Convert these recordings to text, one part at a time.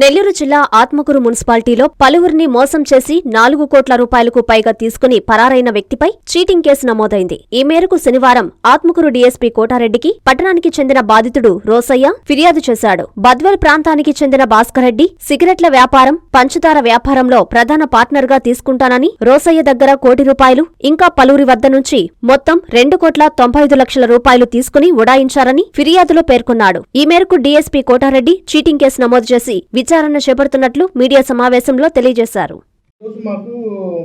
నెల్లూరు జిల్లా ఆత్మకూరు మున్సిపాలిటీలో పలువురిని మోసం చేసి నాలుగు కోట్ల రూపాయలకు పైగా తీసుకుని పరారైన వ్యక్తిపై చీటింగ్ కేసు నమోదైంది. ఈ మేరకు శనివారం ఆత్మకూరు డీఎస్పీ కోటారెడ్డికి పట్టణానికి చెందిన బాధితుడు రోసయ్య ఫిర్యాదు చేశాడు. బద్వల్ ప్రాంతానికి చెందిన భాస్కర్ రెడ్డి సిగరెట్ల వ్యాపారం పంచదార వ్యాపారంలో ప్రధాన పార్ట్నర్గా తీసుకుంటానని రోసయ్య దగ్గర కోటి రూపాయలు ఇంకా పలువురి వద్ద నుంచి మొత్తం రెండు కోట్ల తొంభై ఐదు లక్షల రూపాయలు తీసుకుని ఉడాయించారని ఫిర్యాదులో పేర్కొన్నాడు. ఈ మేరకు డీఎస్పీ కోటారెడ్డి చీటింగ్ కేసు నమోదు చేసి విచారణ చేపడుతున్నట్లు మీడియా సమావేశంలో తెలియజేశారు. రోజు మాకు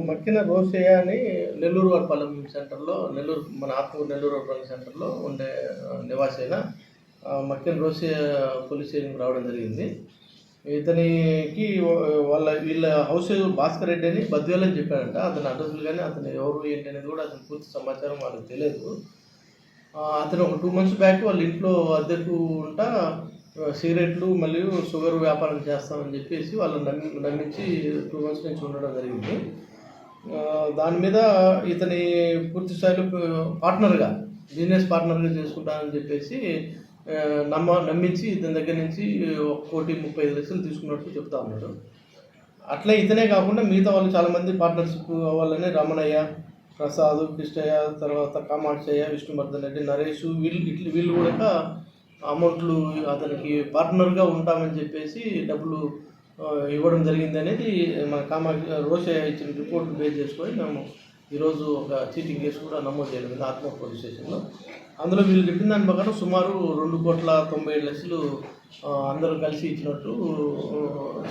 మక్కిన రోసయ్య అని నెల్లూరు వారిపాలెం సెంటర్లో నెల్లూరు మన ఆత్మూరు నెల్లూరు వారిపాలెం సెంటర్లో ఉండే ఆ, నివాసి అయిన మక్కిన రోసయ్య పోలీస్ స్టేషన్కి రావడం జరిగింది. ఇతనికి వాళ్ళ వీళ్ళ హౌస్ భాస్కర్ రెడ్డి అని బద్వేలు అని చెప్పాడంట. అతని అడ్రస్లు కానీ అతను ఎవరు ఏంటి అనేది కూడా అతని పూర్తి సమాచారం వాళ్ళకి తెలియదు. అతను ఒక టూ మంత్స్ బ్యాక్ వాళ్ళ ఇంట్లో అద్దెకు ఉంటా సిగరెట్లు మరియు షుగర్ వ్యాపారం చేస్తామని చెప్పేసి వాళ్ళు నమ్మి నమ్మించి టూ మంత్స్ నుంచి ఉండడం జరిగింది. దాని మీద ఇతని పూర్తి స్థాయిలో పార్ట్నర్గా బిజినెస్ పార్ట్నర్గా చేసుకుంటానని చెప్పేసి నమ్మ నమ్మించి ఇతని దగ్గర నుంచి ఒక కోటి ముప్పై ఐదు లక్షలు తీసుకున్నట్టు చెప్తా ఉన్నాడు అట్లే ఇతనే కాకుండా మిగతా వాళ్ళు చాలామంది పార్ట్నర్షిప్ అవ్వాలని రమణయ్య ప్రసాద్ కృష్ణయ్య తర్వాత కామాక్షయ్య విష్ణువర్ధన్ రెడ్డి నరేష్ వీళ్ళు ఇట్లా వీళ్ళు కూడా అమౌంట్లు అతనికి పార్ట్నర్గా ఉంటామని చెప్పేసి డబ్బులు ఇవ్వడం జరిగింది అనేది మన కామా రోషయ్య ఇచ్చిన రిపోర్ట్ బేస్ చేసుకొని మేము ఈరోజు ఒక చీటింగ్ కేసు కూడా నమోదు చేయడం జరిగింది ఆత్మ పోలీస్ స్టేషన్లో. అందులో వీళ్ళు చెప్పిన దాని ప్రకారం సుమారు రెండు కోట్ల తొంభై ఏడు లక్షలు అందరూ కలిసి ఇచ్చినట్టు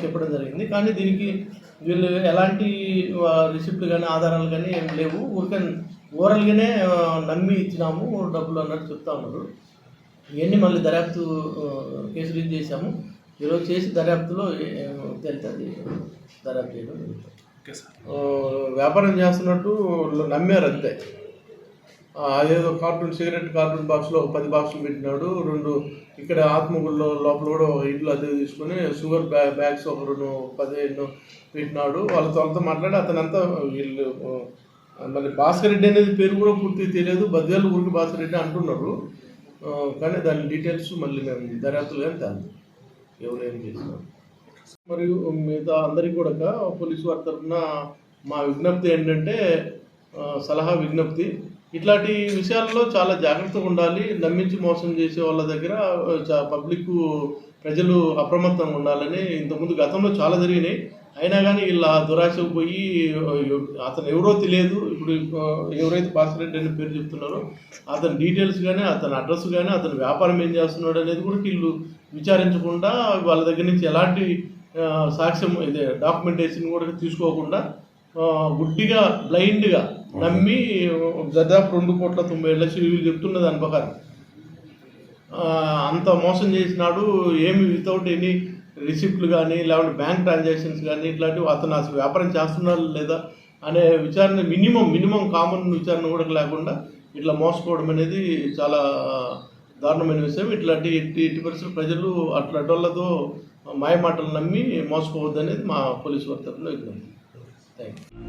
చెప్పడం జరిగింది. కానీ దీనికి వీళ్ళు ఎలాంటి రిసిప్ట్లు కానీ ఆధారాలు కానీ ఏం లేవు. ఊరికే ఓరల్గానే నమ్మి ఇచ్చినాము డబ్బులు అన్నట్టు చెప్తా ఉన్నారు. ఇవన్నీ మళ్ళీ దర్యాప్తు కేసు రిలీజ్ చేశాము. ఈరోజు చేసి దర్యాప్తులో తెలుస్తుంది దర్యాప్తు చేయడం వ్యాపారం చేస్తున్నట్టు నమ్మారు అంతే. అదేదో కార్టూన్ సిగరెట్ కార్టూన్ బాక్స్లో పది బాక్సులు పెట్టినాడు. రెండు ఇక్కడ ఆత్మగుల్లో లోపల కూడా ఒక ఇంట్లో అద్దె తీసుకొని షుగర్ బ్యా బ్యాగ్స్ ఒక రెండు పదిహేను పెట్టినాడు. వాళ్ళతో వాళ్ళతో మాట్లాడి అతనంతా వీళ్ళు మళ్ళీ భాస్కర్ రెడ్డి అనేది పేరు కూడా పూర్తిగా తెలియదు. బద్వేలు ఊరికి భాస్కర్ రెడ్డి అంటున్నారు. కానీ దాని డీటెయిల్స్ మళ్ళీ మేము దర్యాప్తులు కానీ తేలి ఎవరు ఏం చేసినాం మరియు మిగతా అందరికీ కూడా పోలీసు వారి తరఫున మా విజ్ఞప్తి ఏంటంటే సలహా విజ్ఞప్తి. ఇట్లాంటి విషయాల్లో చాలా జాగ్రత్తగా ఉండాలి. నమ్మించి మోసం చేసే వాళ్ళ దగ్గర పబ్లిక్ ప్రజలు అప్రమత్తంగా ఉండాలని ఇంతకుముందు గతంలో చాలా జరిగినాయి. అయినా కానీ ఇలా దురాశకు పోయి అతను ఎవరో తెలియదు. ఇప్పుడు ఎవరైతే భాస్కర్ రెడ్డి అనే పేరు చెప్తున్నారో అతని డీటెయిల్స్ కానీ అతని అడ్రస్ కానీ అతని వ్యాపారం ఏం చేస్తున్నాడు అనేది కూడా వీళ్ళు విచారించకుండా వాళ్ళ దగ్గర నుంచి ఎలాంటి సాక్ష్యం ఇదే డాక్యుమెంటేషన్ కూడా తీసుకోకుండా గుడ్డిగా బ్లైండ్గా నమ్మి దాదాపు రెండు కోట్ల తొంభై లక్షలు వీళ్ళు చెప్తున్న దాని ప్రకారం. అంత మోసం చేసినాడు ఏమి వితౌట్ ఎనీ రిసిప్ట్లు కానీ లేకుంటే బ్యాంక్ ట్రాన్సాక్షన్స్ కానీ ఇట్లాంటివి అతను అసలు వ్యాపారం చేస్తున్నాడు లేదా అనే విచారణ మినిమం మినిమం కామన్ విచారణ కూడా లేకుండా ఇట్లా మోసపోవడం అనేది చాలా దారుణమైన విషయం. ఇట్లాంటి ఇట్టి ఇట్టి పరిస్థితులు ప్రజలు అట్లాంటి వాళ్ళతో మాయమాటలు నమ్మి మోసపోవద్దు అనేది మా పోలీసు వారి తరఫున విజ్ఞప్తి. Thank you